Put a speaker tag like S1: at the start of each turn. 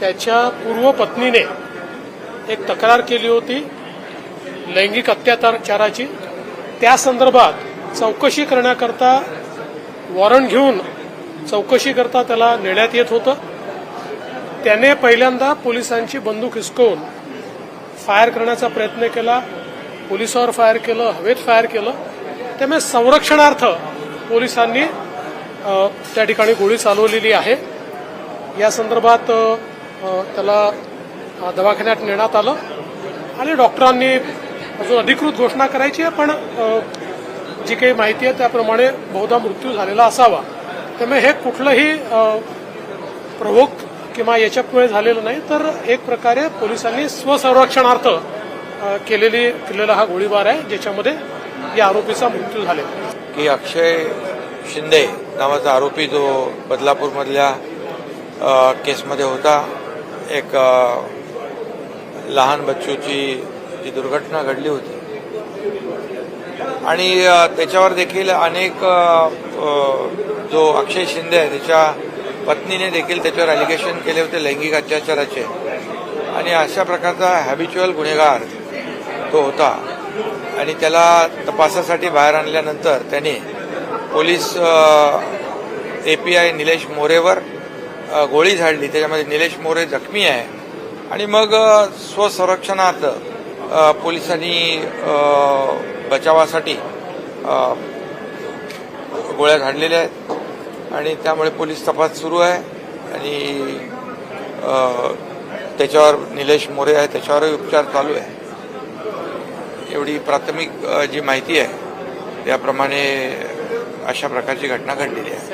S1: त्याच्या पूर्व पत्नीने एक तक्रार केली होती लैंगिक अत्याचाराची त्या संदर्भात चौकशी करण्याकरता वॉरंट घेऊन चौकशीकरता त्याला नेण्यात येत होतं. त्याने पहिल्यांदा पोलिसांची बंदूक हिसकवून फायर करण्याचा प्रयत्न केला. पोलिसावर फायर केलं हवेत फायर केलं. त्यामुळे संरक्षणार्थ पोलिसांनी त्या ठिकाणी गोळी चालवलेली आहे. या संदर्भात त्याला दवाखान्यात नेण्यात आलं आणि डॉक्टरांनी अजून अधिकृत घोषणा करायची आहे पण जी काही माहिती आहे त्याप्रमाणे बहुधा मृत्यू झालेला असावा. त्यामुळे हे कुठलंही प्रवोक किंवा याच्यामुळे झालेलं नाही तर एक प्रकारे पोलिसांनी स्वसंरक्षणार्थ केलेली केलेला हा गोळीबार आहे ज्याच्यामध्ये या आरोपीचा मृत्यू झाले
S2: की अक्षय शिंदे नावाचा आरोपी जो बदलापूरमधल्या केसमध्ये होता एक लहान बच्चूची जी दुर्घटना घडली होती. आणि त्याच्यावर देखील अनेक जो अक्षय शिंदे आहे त्याच्या पत्नीने देखील त्याच्यावर अलिगेशन केले होते लैंगिक अत्याचाराचे. आणि अशा प्रकारचा हॅबिच्युअल गुन्हेगार तो होता. आणि त्याला तपासासाठी बाहेर आणल्यानंतर त्याने पोलीस एपीआय निलेश मोरेवर गोळी झाडली. त्याच्यामध्ये निलेश मोरे जखमी आहे. आणि मग स्वसंरक्षणात पोलिसांनी बचावासाठी गोळ्या झाडलेल्या आहेत. आणि त्यामुळे पोलीस तपास सुरू आहे. आणि त्याच्यावर निलेश मोरे आहे. त्याच्यावरही उपचार चालू आहे. एवढी प्राथमिक जी माहिती आहे त्याप्रमाणे अशा प्रकारची घटना घडलेली आहे.